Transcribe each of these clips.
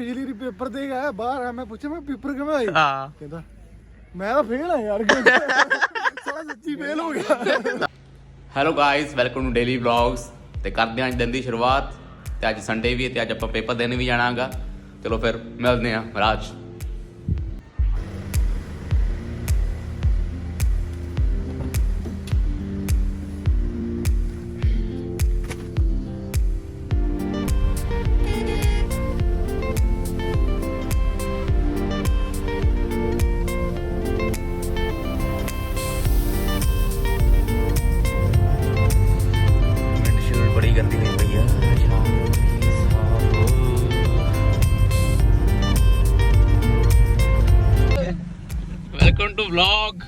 ਪਿਛਲੀ ਰੀ ਪੇਪਰ ਦੇ ਗਿਆ ਬਾਹਰ ਆ ਮੈਂ ਪੁੱਛਿਆ ਮੈਂ ਪੇਪਰ ਕਿਵੇਂ ਆਈ ਹਾਂ। ਕਹਿੰਦਾ ਮੈਂ ਤਾਂ ਫੇਲ ਆ ਯਾਰ ਸਾਲਾ ਸੱਚੀ ਫੇਲ ਹੋ ਗਿਆ। Hello guys welcome to daily vlogs ਤੇ ਕਰਦੇ ਹਾਂ ਅੱਜ ਦਿਨ ਦੀ ਸ਼ੁਰੂਆਤ। ਤੇ ਅੱਜ ਸੰਡੇ ਵੀ ਹੈ ਤੇ ਅੱਜ ਆਪਾਂ ਪੇਪਰ ਦੇਣ ਵੀ ਜਾਣਾਗਾ। ਚਲੋ ਫਿਰ ਮਿਲਦੇ ਹਾਂ ਰਾਜ। ਗੰਦੀ ਹੋਈ ਪਈ ਆ। ਵੈਲਕਮ ਟੂ ਵਲੌਗ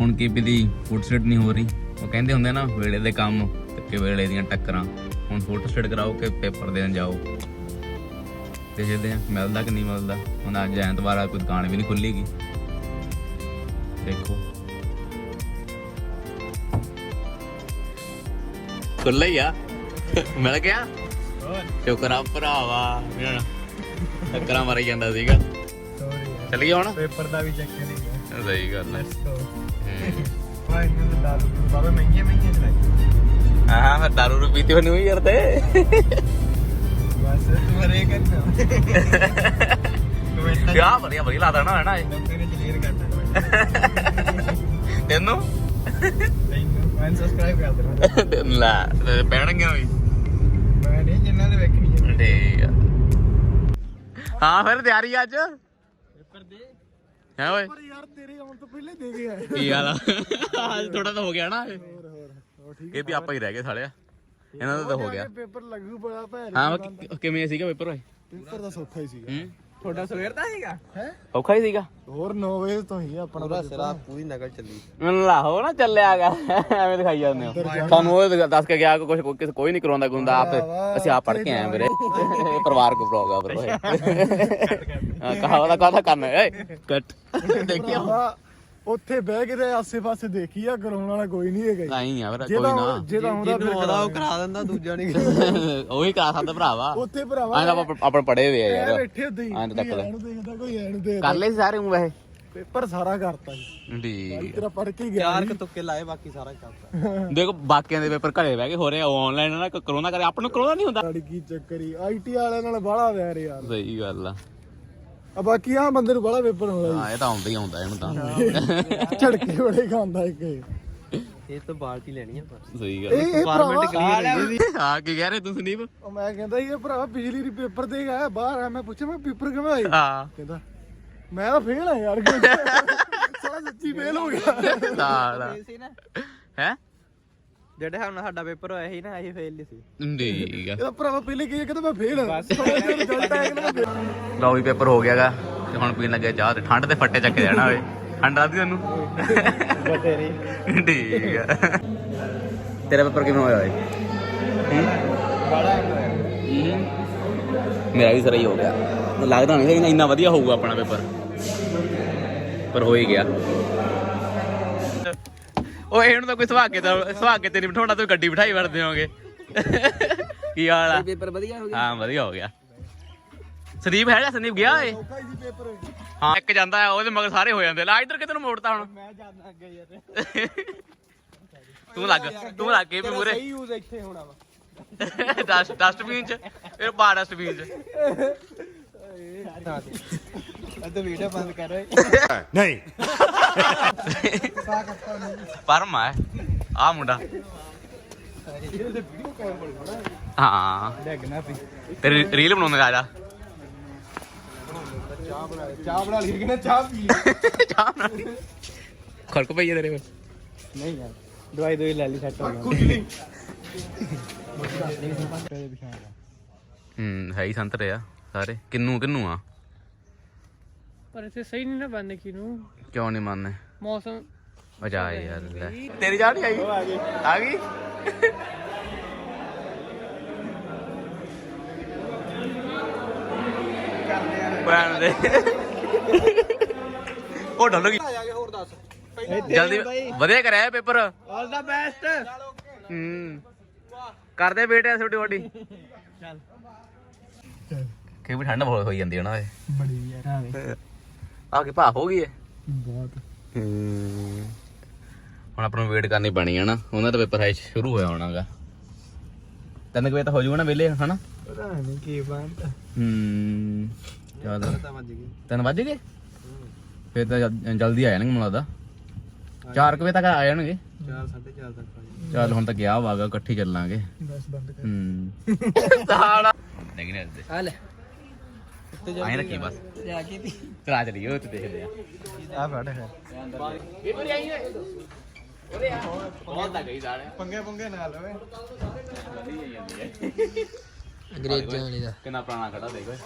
ਹੁਣ ਕੀ ਦੀ ਫੋਟੋ ਸਟੇਟ ਨਹੀਂ ਹੋ ਰਹੀ। ਉਹ ਕਹਿੰਦੇ ਹੁੰਦੇ ਨਾ ਵੇਲੇ ਦੇ ਕੰਮ ਤੇ ਕਿ ਵੇਲੇ ਦੀਆਂ ਟੱਕਰਾਂ। ਹੁਣ ਫੋਟੋ ਸਟੇਟ ਕਰਾਓ ਕਿ ਪੇਪਰ ਦੇਣ ਜਾਓ। ਤੇ ਜਿਹਦੇ ਮਿਲਦਾ ਕਿ ਨਹੀਂ ਮਿਲਦਾ। ਹੁਣ ਅੱਜ ਐਤਵਾਰ ਆ ਕੋਈ ਦੁਕਾਨ ਵੀ ਨਹੀਂ ਖੁੱਲੀਗੀ ਦੇਖੋ। ਖੁੱਲਾ ਹੀ ਆ? ਮਿਲ ਗਿਆ? ਸ਼ੁਕਰ ਭਰਾਵਾ। ਮੇਰਾ ਟੱਕਰਾਂ ਮਾਰੀ ਜਾਂਦਾ ਸੀਗਾ। ਚੱਲ ਗਿਆ ਹੁਣ? ਪੇਪਰ ਦਾ ਵੀ ਚੱਕਰ ਨਹੀਂ ਸਹੀ ਗੱਲ ਹੈ। ਮੈਨੂੰ ਦਾਰੂ ਬਾਬਾ ਮਹਿੰਗੀਆਂ ਮਹਿੰਗੀਆਂ ਚਲਾਈ। ਹਾਂ ਫਿਰ ਦਾਰੂ ਰੂ ਪੀਤੀ ਹੋਣੀ ਹੋਈ ਯਾਰ ਤੇ। ਬਸ ਤੂੰ ਹਰੇ ਕਰਨਾ। ਕਿਆ ਵਧੀਆ ਵਧੀਆ ਲੱਗਦਾ ਨਾ ਹੈ ਨਾ ਇਹ। ਤੇਰੇ ਕਲੀਅਰ ਕਰਨਾ ਤੈਨੂੰ ਤੈਨੂੰ ਮੈਂ ਸਬਸਕ੍ਰਾਈਬ ਕਰ ਦੇਣਾ ਤੈਨੂੰ ਲੈ ਤੇ ਪੈਣਗੇ ਵੀ ਮੈਂ ਨਹੀਂ ਜਿੰਨਾਂ ਦੇ ਵੇਖਣੀ ਹੈ ਠੀਕ ਆ ਹਾਂ ਫਿਰ ਤਿਆਰੀ ਅੱਜ ਪੇਪਰ ਦੇ ਹੈ ਓਏ ਪਰ ਯਾਰ ਤੇਰੇ ਆਉਣ ਤੋਂ ਪਹਿਲੇ ਦੇ ਗਿਆ ਕੀ ਆ ਅੱਜ ਥੋੜਾ ਤਾਂ ਹੋ ਗਿਆ ਨਾ ਇਹ ਹੋਰ ਹੋਰ ਹੋਰ ਠੀਕ ਇਹ ਵੀ ਆਪਾਂ ਹੀ ਰਹਿ ਗਏ ਸਾਲਿਆ ਇਹਨਾਂ ਦਾ ਤਾਂ ਹੋ ਗਿਆ ਪੇਪਰ ਲੱਗੂ ਬੜਾ ਭੈਣ ਹਾਂ ਕਿ- ਕਿਵੇਂ ਸੀਗਾ ਪੇਪਰ ਓਏ ਪੇਪਰ ਦਾ ਸੌਖਾ ਹੀ ਸੀਗਾ ਤੁਹਾਡਾ ਸਵੇਰ ਦਾ ਸੀਗਾ? ਹੈ? ਔਖਾ ਹੀ ਸੀਗਾ। ਹੋਰ 9 ਵਜੇ ਤੋਂ ਹੀ ਆਪਣਾ ਪੂਰਾ ਸਿਰਾ ਪੂਰੀ ਨਕਲ ਚੱਲੀ। ਮੈਨੂੰ ਲਾਹੋ ਨਾ ਚੱਲਿਆਗਾ ਐਵੇਂ ਦਿਖਾਈ ਜਾਂਦੇ ਹੋ। ਤੁਹਾਨੂੰ ਉਹ ਦੱਸ ਕੇ ਗਿਆ ਕਿ ਕੁਝ ਕੋਈ ਨਹੀਂ ਕਰਾਉਂਦਾ ਗੁੰਦਾ ਆਪ। ਅਸੀਂ ਆਪ ਪੜ ਕੇ ਆਏ ਵੀਰੇ। ਪਰਿਵਾਰ ਕੋ ਬਲੌਗ ਆ ਵੀਰੇ। ਹਾਂ ਕਹਾ ਉਹਦਾ ਕਾਹਦਾ ਕਰਨਾ ਏ ਕੱਟ। ਦੇਖਿਆ ਭਰਾਵਾ, ਉੱਥੇ ਬਹਿ ਕੇ ਤੇ ਆਸੇ-ਪਾਸੇ ਦੇਖੀ ਆ ਕਰਾਉਣ ਵਾਲਾ ਕੋਈ ਨਹੀਂ ਹੈਗਾ ਜੀ। ਨਹੀਂ ਆ ਵੀਰੇ ਕੋਈ ਜਿਹਦਾ ਨਾ ਜਿਹਦਾ ਹੁੰਦਾ ਫਿਰ ਉਹਦਾ ਉਹ ਕਰਾ ਦਿੰਦਾ। ਦੂਜਾ ਨਹੀਂ ਉਹੀ ਕਰਾ ਸਕਦਾ ਭਰਾਵਾ। ਉੱਥੇ ਭਰਾਵਾ ਆਂ ਤਾਂ ਆਪਾਂ ਆਪਾਂ ਪੜੇ ਹੋਏ ਆ ਐ ਯਾਰ। ਬੈਠੇ ਹੁੰਦੇ ਹੀ ਐਂ ਤਾਂ। ਇਹਨੂੰ ਦੇਖਦਾ ਕੋਈ ਐਨੂੰ ਦੇ ਕਰ ਲਏ ਸੀ ਸਾਰੇ ਉਹ ਵੈਸੇ? ਪੇਪਰ ਸਾਰਾ ਕਰਤਾ ਜੀ। ਠੀਕ। ਤੇਰਾ ਪੜ ਕੇ ਗਿਆ ਚਾਰ ਕ ਤੁੱਕੇ ਲਾਏ ਬਾਕੀ ਸਾਰਾ ਚੱਲਦਾ ਦੇਖੋ ਬਾਕੀਆਂ ਦੇ ਪੇਪਰ ਘਰੇ ਬਹਿ ਕੇ ਹੋ ਰਹੇ ਆ ਆਨਲਾਈਨ ਨਾ ਕਰੋਨਾ ਕਰੇ। ਆਪਾਂ ਨੂੰ ਕਰੋਨਾ ਨਹੀਂ ਹੁੰਦਾ। ਕੀ ਚੱਕਰੀ ਆਈਟੀ ਵਾਲਿਆਂ ਨਾਲ ਬਾਹਲਾ ਵੈਰ ਯਾਰ। ਸਹੀ ਗੱਲ ਆ। ਆ ਬਾਕੀ ਆ ਬੰਦੇ ਨੂੰ ਬਾਹਲਾ ਪੇਪਰ ਹੁੰਦਾ ਹਾਂ ਇਹ ਤਾਂ ਆਉਂਦਾ ਹੀ ਆਉਂਦਾ ਇਹਨੂੰ ਤਾਂ। ਜੀ ਝੜਕੇ ਬੜੇ ਖਾਂਦਾ ਇੱਕ ਇਹ। ਇਹ ਤਾਂ ਬਾਲਟੀ ਲੈਣੀ ਆ ਪਰ ਸਹੀ ਗੱਲ। ਇਹ ਇਹ ਭਰਾਵਾ ਹਾਂ ਕੀ ਕਹਿ ਰਹੇ ਤੂੰ ਸੰਦੀਪ ਉਹ ਮੈਂ ਕਹਿੰਦਾ ਸੀ, ਇਹ ਭਰਾ ਪਿਛਲੀ ਰੀ ਪੇਪਰ ਦੇ ਗਿਆ ਬਾਹਰ ਆ ਮੈਂ ਪੁੱਛਿਆ ਮੈਂ ਪੇਪਰ ਕਿਵੇਂ ਆਈ? ਹਾਂ। ਕਹਿੰਦਾ ਮੈਂ ਤਾਂ ਫੇਲ ਆ ਯਾਰ। ਸਾਲਾ ਸੱਚੀ ਫੇਲ ਹੋ ਗਿਆ। ਨਾ। ਹੈ? ਜਿਹੜੇ ਹੁਣ ਸਾਡਾ ਪੇਪਰ ਹੋਇਆ ਸੀ ਨਾ ਇਹ ਫੇਲ ਨਹੀਂ ਸੀ। ਠੀਕ ਆ। ਇਹਦਾ ਭਰਾਵਾ ਪਹਿਲੇ ਕੀ ਕਹਿੰਦਾ ਮੈਂ ਫੇਲ ਰਿਜ਼ਲਟ ਆਇਆ fail। ਲਓ ਵੀ ਪੇਪਰ ਹੋ ਗਿਆਗਾ ਤੇ ਹੁਣ ਪੀਣ ਲੱਗੇ ਚਾਹ ਤੇ। ਠੰਡ ਦੇ ਫੱਟੇ ਚੱਕ ਜਾਣਾ ਓਏ। ਠੰਡ ਆਦੀ ਤੈਨੂੰ? ਬਤੇਰੀ ਠੀਕ ਆ। ਤੇਰਾ ਪੇਪਰ ਕਿਵੇਂ ਹੋਇਆ ਓਏ? ਮੇਰਾ ਵੀ ਸਰਾ ਹੀ ਹੋ ਗਿਆ। ਲੱਗਦਾ ਨਹੀਂ ਸੀ ਇੰਨਾ ਵਧੀਆ ਹੋਊਗਾ ਆਪਣਾ ਪੇਪਰ। ਪਰ ਹੋ ਹੀ ਗਿਆ। ਓਏ ਇਹਨੂੰ ਤਾਂ ਕੋਈ ਸੁਹਾਗੇ ਦਾ ਸੁਹਾਗੇ ਤੇ ਨਹੀਂ ਬਿਠਾਉਣਾ ਤੁਸੀਂ ਗੱਡੀ ਬਿਠਾਈ ਵੜਦੇ ਹੋਗੇ। ਕੀ ਹਾਲ ਆ? ਪੇਪਰ ਵਧੀਆ ਹੋ ਹਾਂ ਵਧੀਆ ਹੋ ਗਿਆ। ਸੰਦੀਪ ਹੈਗਾ? ਸੰਦੀਪ ਗਿਆ ਓਏ? ਹੀ ਸੀ ਪੇਪਰ ਹਾਂ ਇੱਕ ਜਾਂਦਾ ਉਹਦੇ ਮਗਰ ਸਾਰੇ ਹੋ ਜਾਂਦੇ। ਲੈ ਇੱਧਰ ਕਿਤੇ ਨੂੰ ਮੋੜਤਾ ਹੁਣ। ਮੈਂ ਜਾਂਦਾ ਅੱਗੇ ਯਾਰ। ਤੂੰ ਲੱਗ ਤੂੰ ਲੱਗ ਕੇ ਵੀ ਮੂਰੇ ਸਹੀ ਯੂਜ਼ ਇੱਥੇ ਹੋਣਾ ਵਾ। ਡਸਟ ਡਸਟਬਿਨ ਚ ਫਿਰ ਪਾ ਡਸਟਬਿਨ ਚ। ਅੱਜ ਵੀਡੀਓ ਬੰਦ ਕਰ ਓਏ। ਨਹੀਂ। ਪਰਮ ਹੈ ਆ ਮੁੰਡਾ। ਹਾਂ। ਡੈਗਣਾ ਪਈ ਤੇਰੀ ਰੀਲ ਬਣਾਉਂਦੇ ਆ ਜਾ। ਚਾਹ ਬਣਾ ਚਾਹ ਬਣਾ ਲਈ ਕਿ ਚਾਹ ਪੀ ਚਾਹ ਬਣਾ ਲਈ। ਖੜਕ ਪਈ ਤੇਰੇ ਕੋਲ। ਨਹੀਂ ਯਾਰ ਦਵਾਈ ਦੋਈ ਲੈ ਲਈ ਸੈੱਟ ਹੋ ਗਿਆ ਕੁਝ ਨਹੀਂ। ਹੂੰ ਹੈ ਹੀ ਸੰਤਰੇ ਆ ਸਾਰੇ। ਕਿੰਨੂ ਕਿੰਨੂ ਆ? ਪਰ ਇੱਥੇ ਸਹੀ ਨਹੀਂ ਨਾ ਬੰਦ ਕਿਨੂੰ ਕਿਉਂ ਨਹੀਂ ਮੰਨਦੇ ਮੌਸਮ ਮਜ਼ਾ ਆਇਆ ਯਾਰ ਲੈ। ਤੇਰੀ ਚਾਹ ਨਹੀਂ ਆਈ? ਆ ਗਈ। ਭੈਣ ਦੇ। ਉਹ ਡੱਲ ਗਈ ਹੋਰ ਦੱਸ। ਜਲਦੀ ਵਧੀਆ ਕਰਿਆ ਪੇਪਰ। ਆਲ ਦਾ ਬੈਸਟ ਹੂੰ। ਕਰਦੇ ਬੇਟੇ ਛੋਟੀ ਛੋਟੀ ਚੱਲ। ਕਿ ਵੀ ਠੰਡ ਬਹੁਤ ਹੋਈ ਜਾਂਦੀ ਹੈ ਨਾ ਇਹ ਬੜੀ ਯਾਰ ਆ ਕੇ ਭਾਫ ਹੋ ਗਈ ਹੈ ਬਹੁਤ ਹੂੰ। ਹੁਣ ਆਪਾਂ ਨੂੰ ਵੇਟ ਕਰਨੀ ਪੈਣੀ ਹੈ ਨਾ। ਉਹਨਾਂ ਦਾ ਪੇਪਰ ਹੈ ਸ਼ੁਰੂ ਹੋਇਆ ਹੋਣਾਗਾ। ਤਿੰਨ ਕੁ ਵਜੇ ਤਾਂ ਹੋ ਜਾਊਗਾ ਨਾ ਵਿਲੇ ਹਨਾ? ਪਤਾ ਨਹੀਂ ਕੀ ਬਣਦਾ ਹੂੰ। ਚੱਲ ਤਾਂ ਵੱਜ ਗਈ ਤਿੰਨ ਵੱਜ ਗਏ? ਫੇਰ ਤਾਂ ਜਲ- ਜਲਦੀ ਆ ਜਾਣਗੇ ਮੈਨੂੰ ਲੱਗਦਾ। 4 ਵਜੇ ਤੱਕ ਆ ਜਾਣਗੇ। 4 4:30 ਤੱਕ ਆ ਚੱਲ ਹੁਣ ਤਾਂ ਗਿਆ ਵਾਗਾ ਇਕੱਠੇ ਚੱਲਾਂਗੇ। ਬਸ ਬੰਦ ਕਰ। ਹੂੰ। ਸਾਲਾ। ਨਹੀਂ ਨਹੀਂ। ਆ ਲੈ। ਆਏ ਰੱਖੀ ਬਸ। ਜਾ ਕੇ ਤੀ ਚਲਾ ਚਲੀਏ ਉਹ ਤੇ ਦੇਖਦੇ ਆ ਆ ਫੜ ਹੈ। ਇਹ ਬੜੀ ਆਈ ਓਏ ਉਹਦੇ ਆ। ਬਹੁਤ ਲੱਗ ਗਈ ਸਾਲੇ ਪੰਗੇ ਪੰਗੇ ਨਾਲ ਓਏ ਅੰਗਰੇਜ਼ਾਂ ਵਾਲੀ ਦਾ। ਕਿੰਨਾ ਪੁਰਾਣਾ ਖੜਾ ਦੇਖ ਓਏ।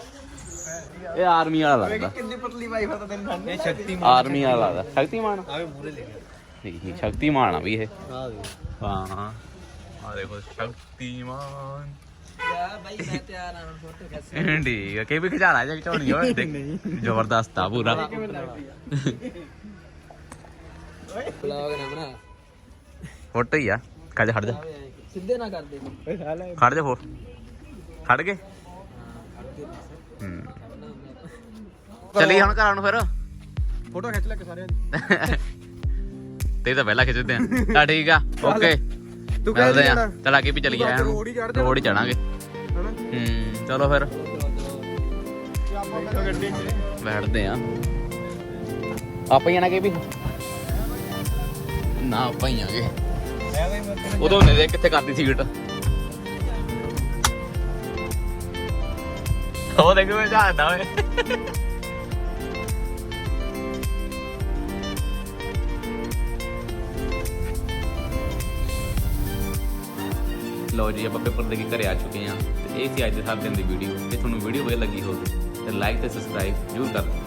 ਇਹ ਆਰਮੀ ਵਾਲਾ ਲੱਗਦਾ। ਕਿੰਨੀ ਪਤਲੀ ਵਾਈਫ ਆ ਤਾਂ ਤੈਨੂੰ ਠੰਡ ਇਹ ਸ਼ਕਤੀ ਆਰਮੀ ਵਾਲਾ ਲੱਗਦਾ। ਸ਼ਕਤੀਮਾਨ। ਆਵੇ ਮੂਰੇ ਲੈ ਗਿਆ ਨਹੀਂ ਸ਼ਕਤੀਮਾਨ ਆ ਵੀ ਇਹ। ਆ ਦੇ ਹਾਂ ਹਾਂ। ਆ ਦੇਖੋ ਸ਼ਕਤੀਮਾਨ। ਯਾ ਬਾਈ ਮੈਂ ਤਿਆਰ ਆ ਹੁਣ ਫੋਟੋ ਖਿੱਚ ਠੀਕ ਆ ਕਿ ਵੀ ਖਿਚਾਣਾ ਜਾਂ ਖਿਚਾਉਣੀ ਓਏ ਦੇਖ ਜ਼ਬਰਦਸਤ ਆ ਪੂਰਾ। ਬਲੌਗ ਨਾ ਬਣਾ ਫੋਟੋ ਹੀ ਆ ਕੱਜ ਖੜ ਜਾ। ਸਿੱਧੇ ਨਾ ਕਰਦੇ ਓਏ ਸਾਲਾ ਖੜ ਜਾ ਹੋਰ। ਖੜ ਗਏ? ਹੂੰ। ਚਲੀ ਹੁਣ ਘਰਾਂ ਨੂੰ ਫਿਰ। ਫੋਟੋ ਖਿੱਚ ਲੈ ਕੇ ਸਾਰਿਆਂ ਦੀ। ਤੇ ਤਾਂ ਪਹਿਲਾਂ ਖਿੱਚਦੇ ਆ। ਤਾਂ ਠੀਕ ਆ ਓਕੇ। ਤੂੰ ਮਿਲਦੇ ਆ ਚਲ ਅੱਗੇ ਵੀ ਚਲੀ ਤੂੰ ਜਾਇਆ ਤਾਂ ਰੋਡ ਹੀ ਚੜ੍ਹ ਰੋਡ ਹੀ ਚੜਾਂਗੇ ਹਨਾ? ਹੂੰ ਚਲੋ ਫਿਰ। ਗੱਡੀ ਬੈਠਦੇ ਆ ਆਪਾਂ ਹੀ ਆਣਾ ਕਿ ਵੀ। ਨਾ ਆਪਾਂ ਹੀ ਆਗੇ ਉਦੋਂ ਨੇ ਦੇ ਕਿੱਥੇ ਕਰਦੀ ਸੀਟ? ਉਹ ਦੇਖ ਮੈਂ ਜਾਂਦਾ ਓਏ। ਲਓ ਜੀ, ਆਪਾਂ ਪੇਪਰ ਦੇ ਕੇ ਘਰੇ ਆ ਚੁੱਕੇ ਹਾਂ। ਤੇ ਇਹ ਸੀ ਅੱਜ ਦੇ ਹਰ ਦਿਨ ਦੀ ਵੀਡੀਓ ਜੇ ਤੁਹਾਨੂੰ ਵੀਡੀਓ ਵਧੀਆ ਲੱਗੀ ਹੋਵੇ, ਤਾਂ ਲਾਈਕ ਤੇ ਸਬਸਕ੍ਰਾਈਬ ਜ਼ਰੂਰ ਕਰ ਦਿਓ।